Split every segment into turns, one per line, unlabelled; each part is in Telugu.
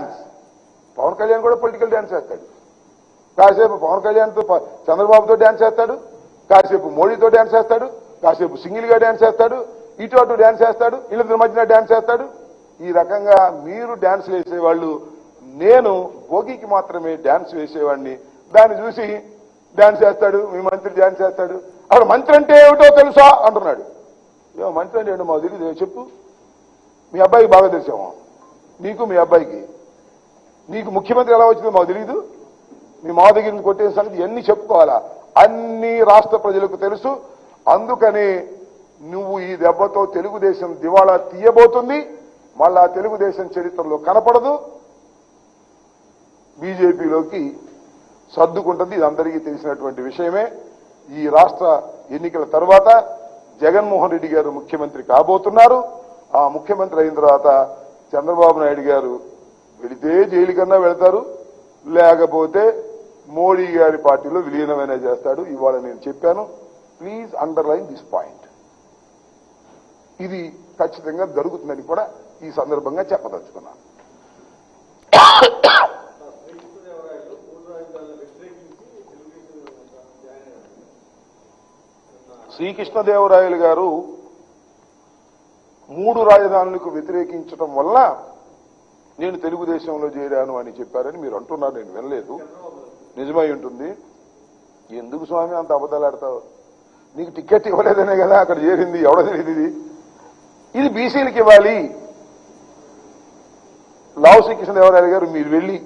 డ్యాన్స్ పవన్ కళ్యాణ్ కూడా పొలిటికల్ డ్యాన్స్ చేస్తాడు. కాసేపు పవన్ కళ్యాణ్తో చంద్రబాబుతో డ్యాన్స్ చేస్తాడు. కాసేపు మోడీతో డ్యాన్స్ చేస్తాడు. కాసేపు సింగిల్గా డ్యాన్స్ చేస్తాడు. ఇటు అటు డ్యాన్స్ వేస్తాడు ఇళ్ళ మధ్యన డ్యాన్స్ చేస్తాడు. ఈ రకంగా మీరు డ్యాన్స్ వేసేవాళ్ళు నేను భోగికి మాత్రమే డ్యాన్స్ వేసేవాడిని దాన్ని చూసి డ్యాన్స్ చేస్తాడు మీ మంత్రి డ్యాన్స్ చేస్తాడు. అక్కడ మంత్రి అంటే ఏమిటో తెలుసా అంటున్నాడు. ఏమో మంత్రి అంటే ఏంటో మాకు తెలియదు చెప్పు. మీ అబ్బాయికి బాగా తెలిసాము. నీకు మీ అబ్బాయికి. నీకు ముఖ్యమంత్రి ఎలా వచ్చిందో మాకు తెలియదు మీ మా దగ్గర నుంచి కొట్టే సంగతి ఎన్ని చెప్పుకోవాలా? అన్ని రాష్ట్ర ప్రజలకు తెలుసు. అందుకని నువ్వు ఈ దెబ్బతో తెలుగుదేశం దివాళా తీయబోతుంది. మళ్ళా తెలుగుదేశం చరిత్రలో కనపడదు. బీజేపీలోకి సర్దుకుంటుంది. ఇది అందరికీ తెలిసినటువంటి విషయమే. ఈ రాష్ట్ర ఎన్నికల తర్వాత జగన్మోహన్ రెడ్డి గారు ముఖ్యమంత్రి కాబోతున్నారు. ఆ ముఖ్యమంత్రి అయిన తర్వాత చంద్రబాబు నాయుడు గారు వెళితే జైలు కన్నా వెళ్తారు. లేకపోతే మోడీ గారి పార్టీలో విలీనమైన చేస్తాడు. ఇవాళ నేను చెప్పాను. ప్లీజ్ అండర్లైన్ దిస్ పాయింట్ ఇది ఖచ్చితంగా జరుగుతుందని కూడా ఈ సందర్భంగా చెప్పదలుచుకున్నాను.
శ్రీకృష్ణదేవరాయలు
శ్రీకృష్ణదేవరాయలు గారు మూడు రాజధానులకు వ్యతిరేకించడం వల్ల నేను తెలుగుదేశంలో చేరాను అని చెప్పారని మీరు అంటున్నారు నేను వినలేదు. నిజమై ఉంటుంది. ఎందుకు స్వామి అంత అబద్ధాలాడతావు? నీకు టికెట్ ఇవ్వలేదనే కదా అక్కడ చేరింది ఎవడ తెలియదు ఇది ఇది బీసీలకు ఇవ్వాలి. లావు శ్రీకృష్ణదేవరాయలు గారు మీరు వెళ్ళి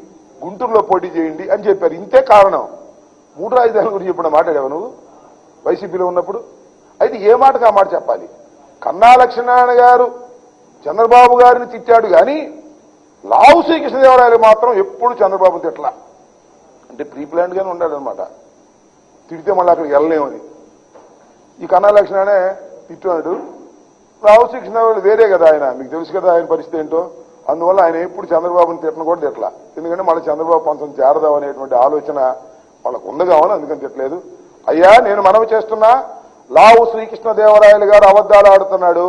గుంటూరులో పోటీ చేయండి అని చెప్పారు. ఇంతే కారణం. మూడు రాజధానుల గురించి ఇప్పుడు మాట్లాడావు నువ్వు? వైసీపీలో ఉన్నప్పుడు? అయితే ఏ మాటకు ఆ మాట చెప్పాలి? కన్నా లక్ష్మీనారాయణ గారు చంద్రబాబు గారిని తిట్టాడు కానీ లావు శ్రీకృష్ణదేవరాయలు మాత్రం ఎప్పుడు చంద్రబాబు తిట్ల అంటే ప్రీ ప్లాన్డ్ గానే తిడితే మళ్ళీ అక్కడికి వెళ్ళలేమని ఈ కన్నా లక్ష్మణనే తిట్టున్నాడు రావు శ్రీకృష్ణదేవరాయలు వేరే కదా ఆయన. మీకు తెలుసు కదా ఆయన పరిస్థితి ఏంటో? అందువల్ల ఆయన ఎప్పుడు చంద్రబాబుని తిట్టను కూడా తిట్ల ఎందుకంటే మళ్ళీ చంద్రబాబు పంచం చేరదాం అనేటువంటి ఆలోచన వాళ్ళకు ఉంది కావాలి అందుకని తిట్టలేదు. అయ్యా నేను మనవి చేస్తున్నా లావు శ్రీకృష్ణదేవరాయలు గారు అబద్ధాలు ఆడుతున్నాడు.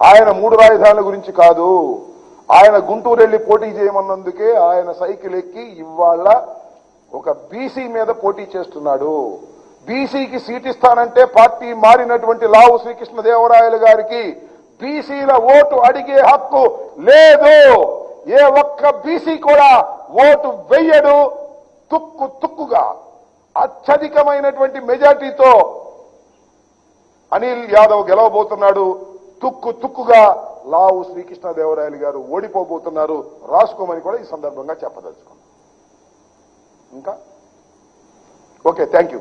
ఆయన మూడు రాజధానుల గురించి కాదు. ఆయన గుంటూరు వెళ్ళి పోటీ చేయమన్నందుకే ఆయన సైకిల్ ఎక్కి ఇవాళ ఒక బీసీ మీద పోటీ చేస్తున్నాడు. బీసీకి సీట్ ఇస్తానంటే పార్టీ మారినటువంటి లావు శ్రీకృష్ణదేవరాయలు గారికి బీసీల ఓటు అడిగే హక్కు లేదు. ఏ ఒక్క బీసీ కూడా ఓటు వెయ్యడు. తుక్కు తుక్కుగా అత్యధికమైనటువంటి మెజార్టీతో అనిల్ యాదవ్ గెలవబోతున్నాడు. తుక్కు తుక్కుగా లావు శ్రీకృష్ణదేవరాయలు గారు ఓడిపోబోతున్నారు రాసుకోమని కూడా ఈ సందర్భంగా చెప్పదలుచుకున్నాం. ఇంకా? Okay thank you